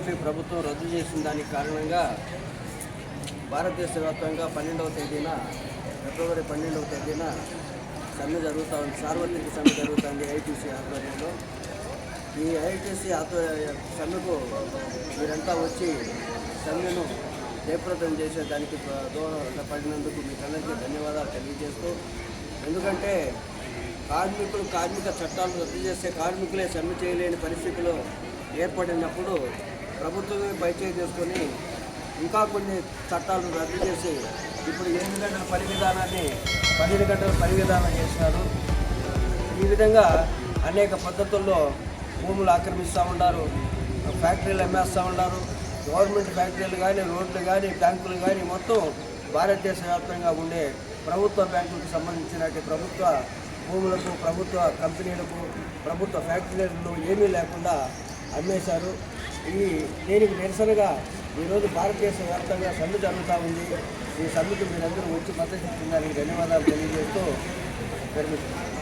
ప్రభుత్వం రద్దు చేసిన దానికి కారణంగా భారతదేశ వ్యాప్తంగా పన్నెండవ తేదీన ఫిబ్రవరి పన్నెండవ తేదీన సమ్మె జరుగుతూ ఉంది. సార్వత్రిక సమ్మె జరుగుతుంది ఐటీసీ ఆధ్వర్యంలో. ఈ ఐటీసీ ఆధ్వర్య సమ్మెకు మీరంతా వచ్చి సమ్మెను జయప్రదం చేసేదానికి ప్ర- దోహదపడినందుకు మీ అందరికీ ధన్యవాదాలు తెలియజేస్తూ ఎందుకంటే కార్మికులు కార్మిక చట్టాలు రద్దు చేస్తే కార్మికులే సమ్మె చేయలేని పరిస్థితిలో ఏర్పడినప్పుడు ప్రభుత్వమే పరిచయం చేసుకొని ఇంకా కొన్ని చట్టాలను రద్దు చేసి ఇప్పుడు ఎనిమిది గంటల పని విధానాన్ని పన్నెండు గంటల పని విధానం చేసినారు. ఈ విధంగా అనేక పద్ధతుల్లో భూములు ఆక్రమిస్తూ ఉన్నారు ఫ్యాక్టరీలు అమ్మేస్తూ ఉన్నారు. గవర్నమెంట్ ఫ్యాక్టరీలు కానీ రోడ్లు కానీ బ్యాంకులు కానీ మొత్తం భారతదేశ వ్యాప్తంగా ఉండే ప్రభుత్వ బ్యాంకులకు సంబంధించిన ప్రభుత్వ భూములకు ప్రభుత్వ కంపెనీలకు ప్రభుత్వ ఫ్యాక్టరీలు ఏమీ లేకుండా అమ్మేశారు. ఈ దీనికి నిరసనగా ఈరోజు భారతదేశ వ్యాప్తంగా సమ్మె జరుగుతూ ఉంది. ఈ సమ్మెకు మీరందరూ వచ్చి మద్దతు ఇచ్చిన ధన్యవాదాలు తెలియజేస్తూ విరమిస్తున్నాను